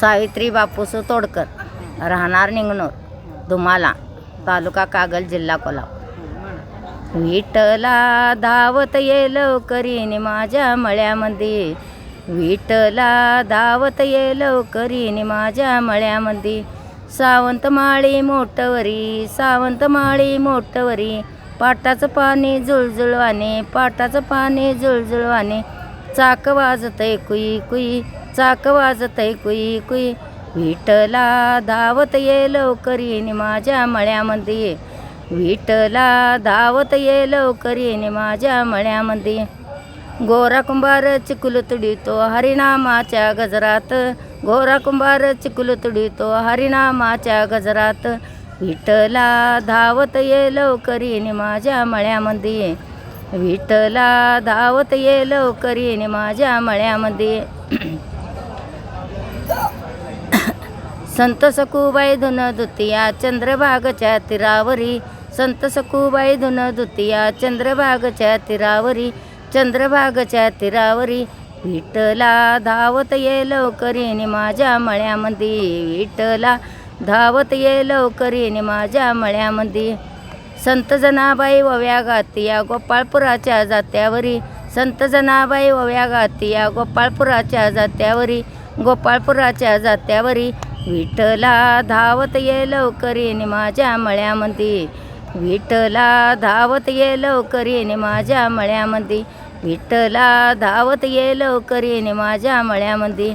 सावित्री बापूसू तोडकर राहणार निंगणूर धुमाला तालुका कागल जिल्हा कोल्हापूर. विठला धावत ये लवकरीन माझ्या मळ्यामध्ये. विठला धावत ये लवकरीन माझ्या मळ्यामध्ये. सावंत माळी मोठवरी सावंत माळी मोठवरी पाटाचं पाणी जुळजुळवाने पाटाचं पाणी जुळजुळवाने. चाक वाजत कुई कुई. चाक वाजत कुई कुई. विठला धावत ये लवकरीने माझ्या मळ्यामध्ये. विठला धावत ये लवकरीने माझ्या मळ्यामध्ये. गोरा कुंभार चिकुल तुडितो हरिनामाच्या गजरात. गोरा कुंभार चिकुल तुडितो हरिनामाच्या गजरात. विठला धावत ये लवकरीने माझ्या मळ्यामध्ये. विठला धावत ये लवकरीने माझ्या मळ्यामध्ये. संत सखूबाई धुन दुतिया चंद्रभागच्या तीरावरी. संत सखूबाई धुन दुतिया चंद्रभागच्या तीरावरी. चंद्रभागच्या तीरावरी. विठला धावत ये लवकरीने माझ्या मळ्यामध्ये विठला धावत ये लवकरीने माझ्या मळ्यामध्ये संत जनाबाई वव्या गातिया गोपाळपुराच्या जात्यावरी. संत जनाबाई वव्या गातिया गोपाळपुराच्या जात्यावरी. गोपाळपुराच्या जात्यावरी. विठला धावत ये लवकरीने माझ्या मळ्यामध्ये विठला धावत ये लवकरीने माझ्या मळ्यामध्ये विठला धावत ये लवकरीने माझ्या मळ्यामध्ये